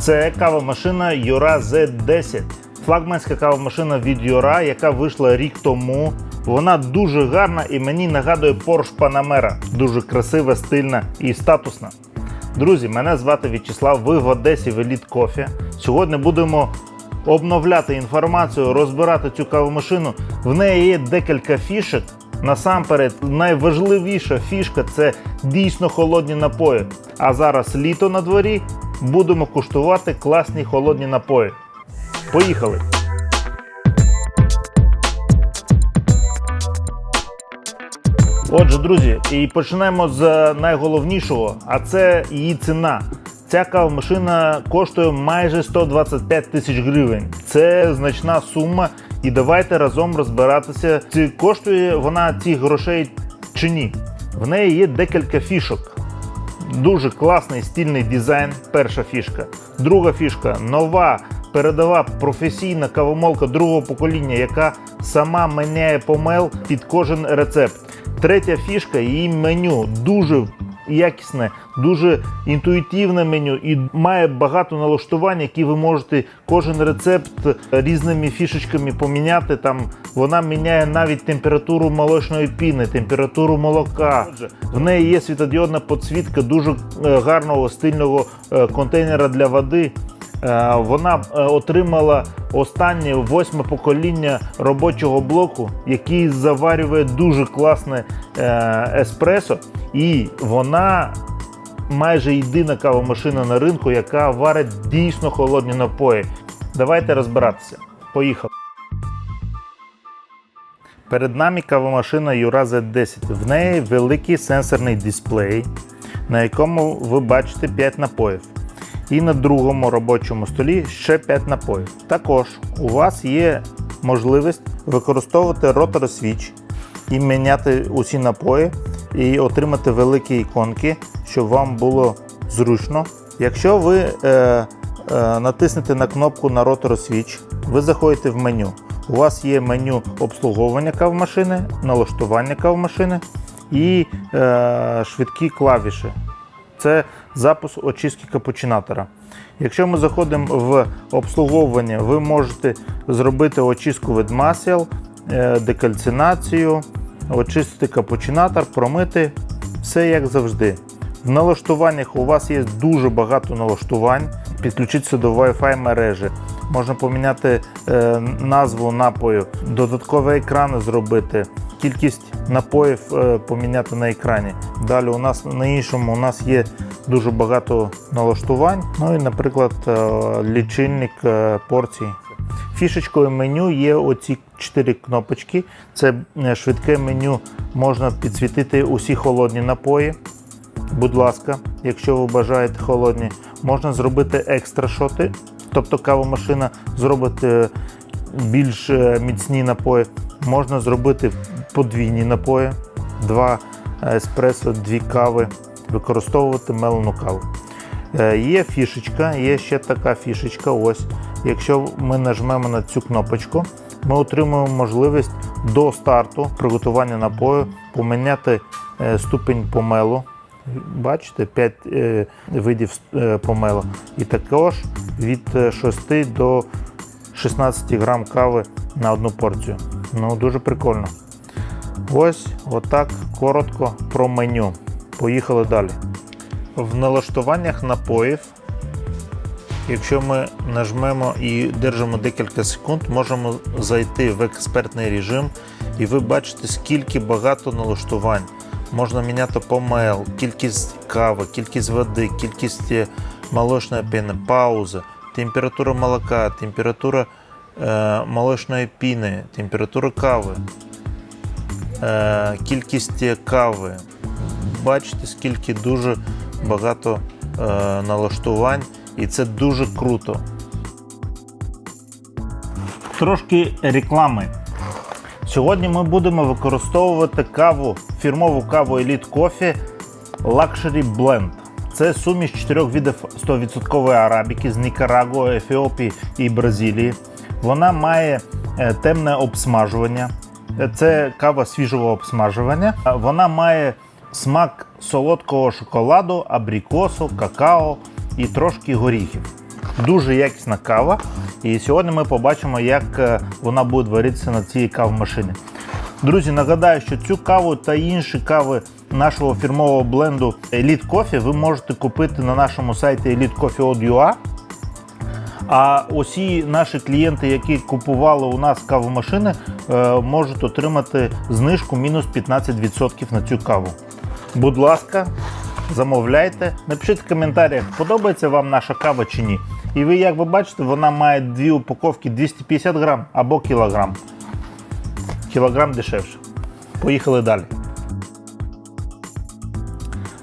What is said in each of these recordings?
Це кавомашина Юра Z10. Флагманська кавомашина від Юра, яка вийшла рік тому. Вона дуже гарна і мені нагадує Porsche Panamera. Дуже красива, стильна і статусна. Друзі, мене звати В'ячеслав. Ви в Одесі в Elite Coffee. Сьогодні будемо обновляти інформацію, розбирати цю кавомашину. В неї є декілька фішок. Насамперед, найважливіша фішка це дійсно холодні напої. А зараз літо на дворі. Будемо куштувати класні холодні напої. Поїхали! Отже, друзі, і почнемо з найголовнішого, а це її ціна. Ця кавомашина коштує майже 125 тисяч гривень. Це значна сума. І давайте разом розбиратися, чи коштує вона цих грошей чи ні. В неї є декілька фішок. Дуже класний стильний дизайн. Перша фішка. Друга фішка нова передова професійна кавомолка другого покоління, яка сама міняє помел під кожен рецепт. Третя фішка її меню дуже якісне, дуже інтуїтивне меню і має багато налаштувань, які ви можете кожен рецепт різними фішечками поміняти. Там вона міняє навіть температуру молочної піни, температуру молока. В неї є світодіодна підсвітка дуже е, гарного стильного е, контейнера для води. Е, Вона е, отримала останнє восьме покоління робочого блоку, який заварює дуже класне е, еспресо, і вона майже єдина кавомашина на ринку, яка варить дійсно холодні напої. Давайте розбиратися. Поїхали. Перед нами кавомашина Юра Z10. В неї великий сенсорний дисплей, на якому ви бачите 5 напоїв. І на другому робочому столі ще 5 напоїв. Також у вас є можливість використовувати роторосвіч і міняти усі напої, і отримати великі іконки, щоб вам було зручно. Якщо ви е, е, натиснете на кнопку на роторосвіч, ви заходите в меню. У вас є меню обслуговування кавмашини, налаштування кавмашини і е, швидкі клавіші. Це запуск очистки капучинатора. Якщо ми заходимо в обслуговування, ви можете зробити очистку від масел, е, декальцинацію, очистити капучинатор, промити все як завжди. В налаштуваннях у вас є дуже багато налаштувань. Підключитися до Wi-Fi мережі. Можна поміняти е, назву напою, додаткові екрани зробити, кількість напоїв е, поміняти на екрані. Далі у нас на іншому у нас є дуже багато налаштувань. Ну і, наприклад, е, лічильник е, порцій. Фішечкою меню є оці чотири кнопочки. Це швидке меню, можна підсвітити усі холодні напої. Будь ласка, якщо ви бажаєте холодні, можна зробити екстра шоти, тобто кавомашина зробить більш міцні напої. Можна зробити подвійні напої, два еспресо, дві кави, використовувати мелену каву. Е, Є фішечка, є ще така фішечка. Ось. Якщо ми нажмемо на цю кнопочку, ми отримуємо можливість до старту приготування напою поміняти е, ступінь помелу. Бачите, 5 е, видів е, помелу. І також від е, 6 до 16 грам кави на одну порцію. Ну, дуже прикольно. Ось отак коротко про меню. Поїхали далі. В налаштуваннях напоїв, якщо ми нажмемо і держимо декілька секунд, можемо зайти в експертний режим, і ви бачите, скільки багато налаштувань. Можна міняти помел, кількість кави, кількість води, кількість е, молочної піни, пауза, температура молока, температура молочної піни, температура кави, е, кількість кави. Бачите, скільки дуже багато е, налаштувань, і це дуже круто. Трошки реклами. Сьогодні ми будемо використовувати каву, фірмову каву Elite Coffee Luxury Blend. Це суміш чотирьох видів 100% арабіки з Нікарагуа, Ефіопії і Бразилії. Вона має е, темне обсмажування. Е, Це кава свіжого обсмажування. Вона має смак солодкого шоколаду, абрикосу, какао і трошки горіхів. Дуже якісна кава. І сьогодні ми побачимо, як е, вона буде варитися на цій кавомашині. Друзі, нагадаю, що цю каву та інші кави нашого фірмового бленду Elite Coffee ви можете купити на нашому сайті elitecoffee.ua. А усі наші клієнти, які купували у нас кавомашини, е, можуть отримати знижку мінус 15% на цю каву. Будь ласка, замовляйте, напишіть в коментарях, подобається вам наша кава чи ні. І ви, як ви бачите, вона має дві упаковки 250 грам або кілограм. Кілограм дешевше. Поїхали далі.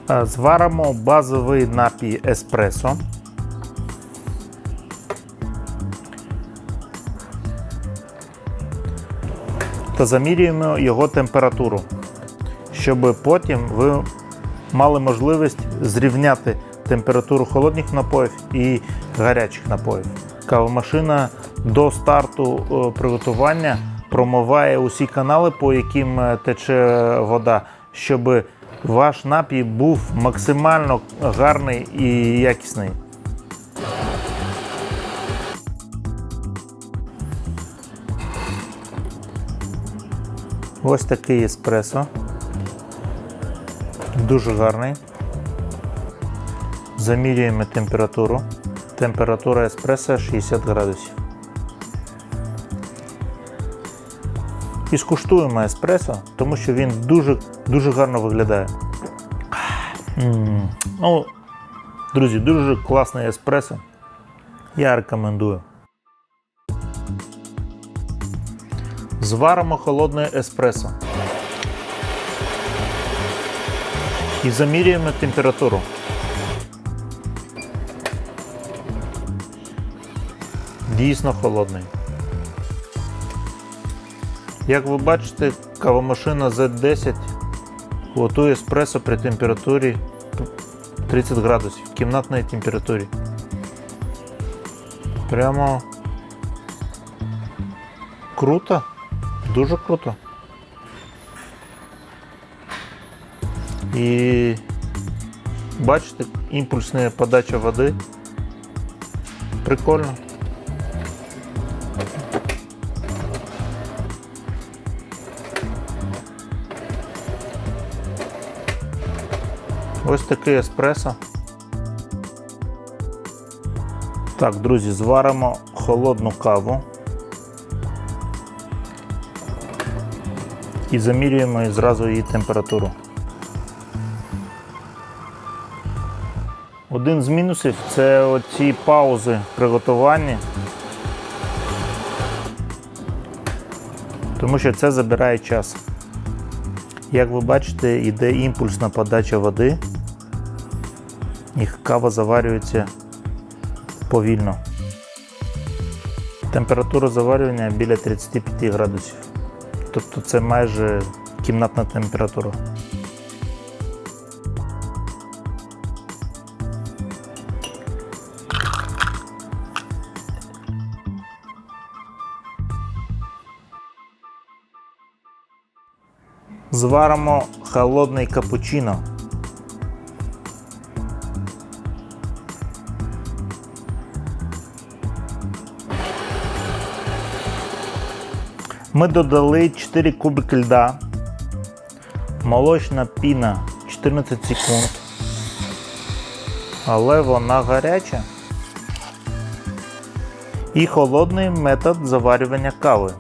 Е, Зваримо базовий напій еспресо. Та замірюємо його температуру, щоб потім ви мали можливість зрівняти температуру холодних напоїв і гарячих напоїв. Кавомашина до старту е, приготування промиває усі канали, по яким е, тече вода, щоб ваш напій був максимально гарний і якісний. Ось такий еспресо. Дуже гарний. Замірюємо температуру. Температура еспресо 60 градусів. І скуштуємо еспресо, тому що він дуже дуже гарно виглядає. Ну, друзі, дуже класний еспресо. Я рекомендую. Зваримо холодне еспресо. І замірюємо температуру. Дійсно холодний. Як ви бачите, кавомашина Z10 готує еспресо при температурі 30 градусів, кімнатній температурі. Прямо круто. Дуже круто. І бачите, імпульсна подача води. Прикольно. Ось такий еспресо. Так, друзі, зваримо холодну каву. І замірюємо зразу її температуру. Один з мінусів це оці паузи приготування, тому що це забирає час. Як ви бачите, йде імпульсна подача води, і кава заварюється повільно. Температура заварювання біля 35 градусів. Тобто це майже кімнатна температура. Зваримо холодний капучино. Ми додали 4 кубики льда, молочна піна 14 секунд, але вона гаряча. І холодний метод заварювання кави.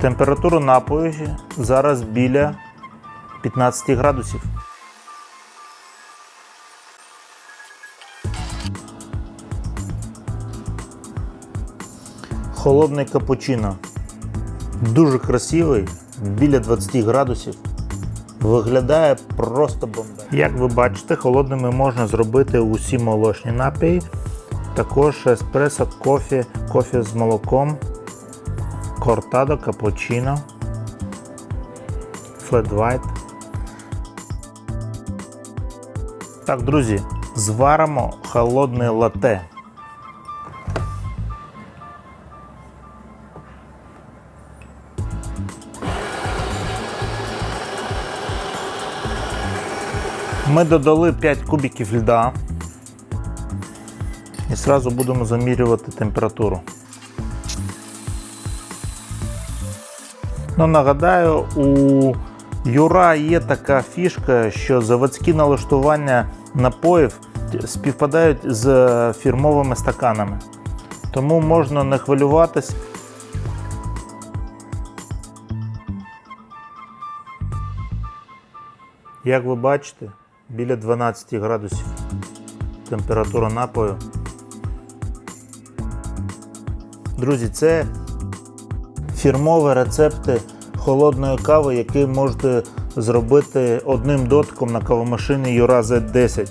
Температура напою зараз біля 15 градусів. Холодний капучино. Дуже красивий, біля 20 градусів. Виглядає просто бомба. Як ви бачите, холодними можна зробити усі молочні напої. Також еспресо, кофе, кофе з молоком, кортадо, капучино, флет white. Так, друзі, зваримо холодне лате. Ми додали 5 кубиків льда. І одразу будемо замірювати температуру. Ну, нагадаю, у Юра є така фішка, що заводські налаштування напоїв співпадають з фірмовими стаканами. Тому можна не хвилюватись. Як ви бачите, біля 12 градусів температура напою. Друзі, це фірмові рецепти холодної кави, які можете зробити одним дотком на кавомашині Юра Z10.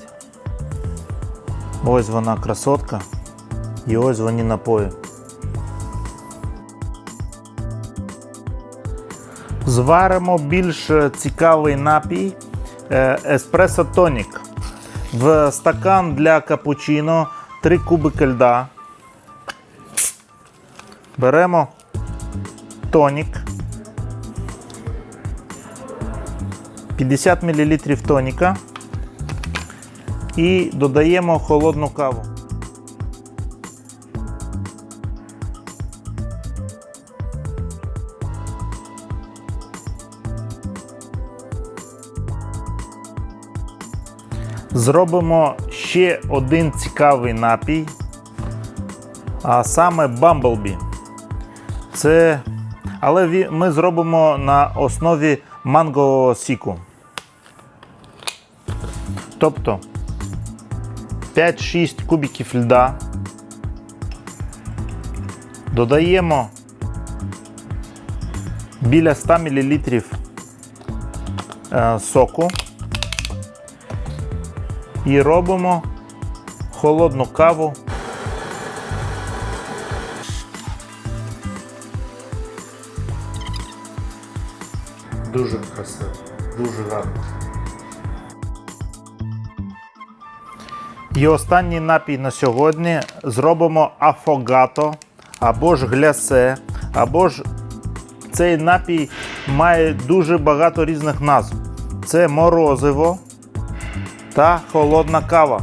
Ось вона красотка. І ось вони напої. Зваримо більш цікавий напій еспресо тонік. В стакан для капучино 3 кубики льда. Беремо тонік. 50 мл тоніка і додаємо холодну каву. Зробимо ще один цікавий напій, а саме Bumblebee. Це... Але ми зробимо на основі манго сіку. Тобто 5-6 кубиків льда. Додаємо біля 100 мл е, соку і робимо холодну каву. Дуже красиво, дуже гарно. І останній напій на сьогодні зробимо афогато або ж глясе, або ж цей напій має дуже багато різних назв. Це морозиво та холодна кава.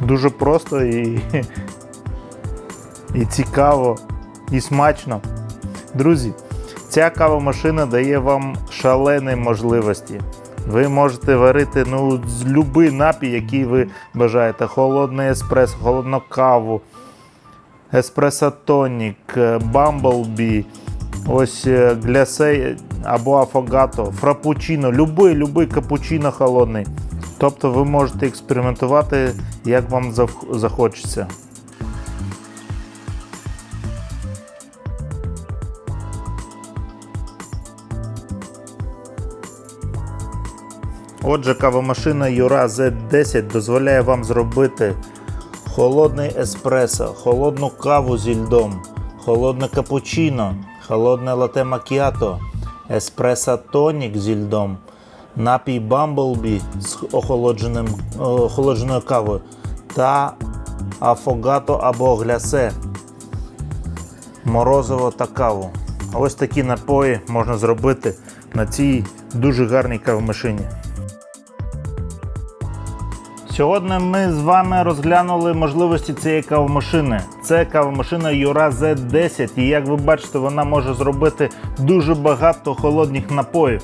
Дуже просто і, і цікаво, і смачно. Друзі, ця кавомашина дає вам шалені можливості. Ви можете варити ну, з будь-який напій, який ви бажаєте. Холодний еспресо, холодну каву, еспресо тонік, бамблбі, ось е, глясе або афогато, фрапучино, любий, любий капучино холодний. Тобто ви можете експериментувати, як вам захочеться. Отже, кавомашина Юра Z10 дозволяє вам зробити холодний еспресо, холодну каву зі льдом, холодне капучино, холодне лате макіато, еспресо тонік зі льдом, напій Бамблбі з охолодженим, охолодженою кавою та афогато або глясе, морозиво та каву. Ось такі напої можна зробити на цій дуже гарній кавомашині. Сьогодні ми з вами розглянули можливості цієї кавомашини. Це кавомашина Юра Z10, і як ви бачите, вона може зробити дуже багато холодних напоїв.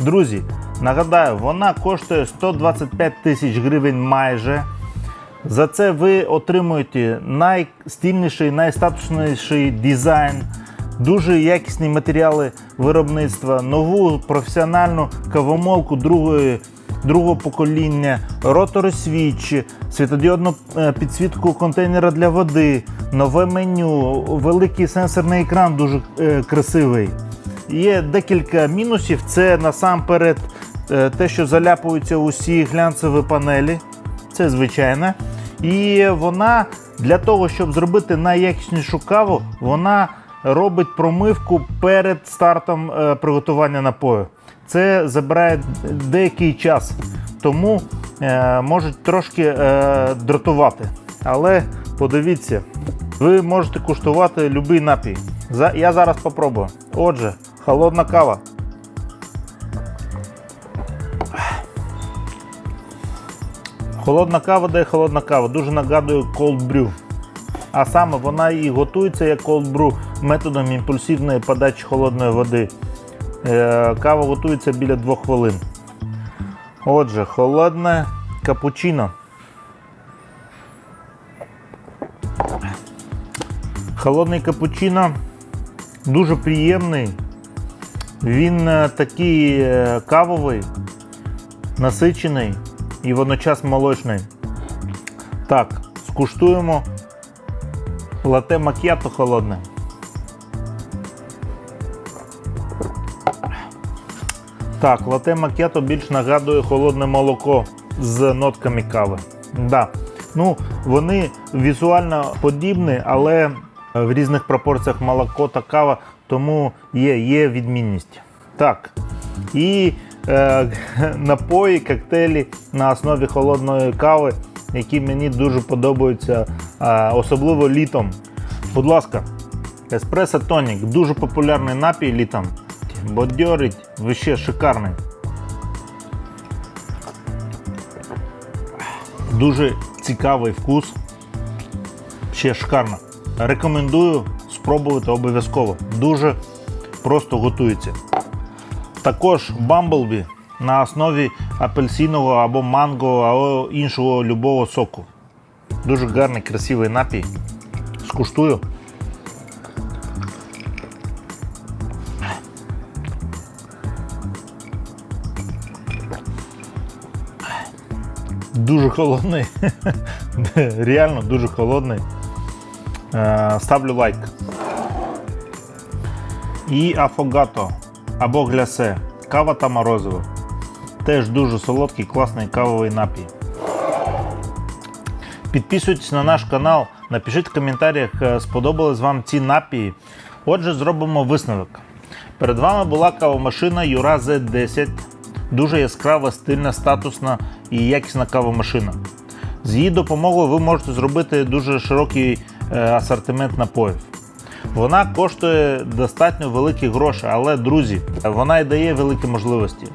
Друзі, нагадаю, вона коштує 125 тисяч гривень майже. За це ви отримуєте найстильніший, найстатусніший дизайн, дуже якісні матеріали виробництва, нову професіональну кавомолку другої, другого покоління, ротори свічі, світодіодну е, підсвітку контейнера для води, нове меню, великий сенсорний екран дуже е, красивий. Є декілька мінусів. Це насамперед е, те, що заляпуються усі глянцеві панелі. Це звичайно. І вона для того, щоб зробити найякіснішу каву, вона робить промивку перед стартом приготування напою. Це забирає деякий час, тому е, можуть трошки е, дратувати. Але подивіться, ви можете куштувати будь-який напій. За, я зараз спробую. Отже, холодна кава. Холодна кава дає холодна кава, дуже нагадує cold brew. А саме вона і готується як cold brew методом імпульсивної подачі холодної води. Е, Кава готується біля 2 хвилин. Отже, холодне капучино. Холодний капучино дуже приємний. Він е, такий е, кавовий, насичений і водночас молочний. Так, скуштуємо лате макіато холодне. Так, лате макіато більш нагадує холодне молоко з нотками кави. Да. Ну, вони візуально подібні, але в різних пропорціях молоко та кава, тому є, є відмінність. Так. І е, напої, коктейлі на основі холодної кави, які мені дуже подобаються, е, особливо літом. Будь ласка, еспресо тонік, дуже популярний напій літом. Бодьорить, вообще шикарний. Дуже цікавий вкус. Ще шикарно. Рекомендую спробувати обов'язково. Дуже просто готується. Також Bumblebee на основі апельсинового або манго, або іншого любого соку. Дуже гарний, красивий напій. Скуштую. Дуже холодний. Реально дуже холодний. Е, Ставлю лайк. І афогато або глясе. Кава та морозиво. Теж дуже солодкий, класний кавовий напій. Підписуйтесь на наш канал, напишіть в коментарях, е, сподобались вам ці напії. Отже, зробимо висновок. Перед вами була кавомашина Юра Z10. Дуже яскрава, стильна, статусна і якісна кавомашина. З її допомогою ви можете зробити дуже широкий е, асортимент напоїв. Вона коштує достатньо великі гроші, але друзі, вона і дає великі можливості.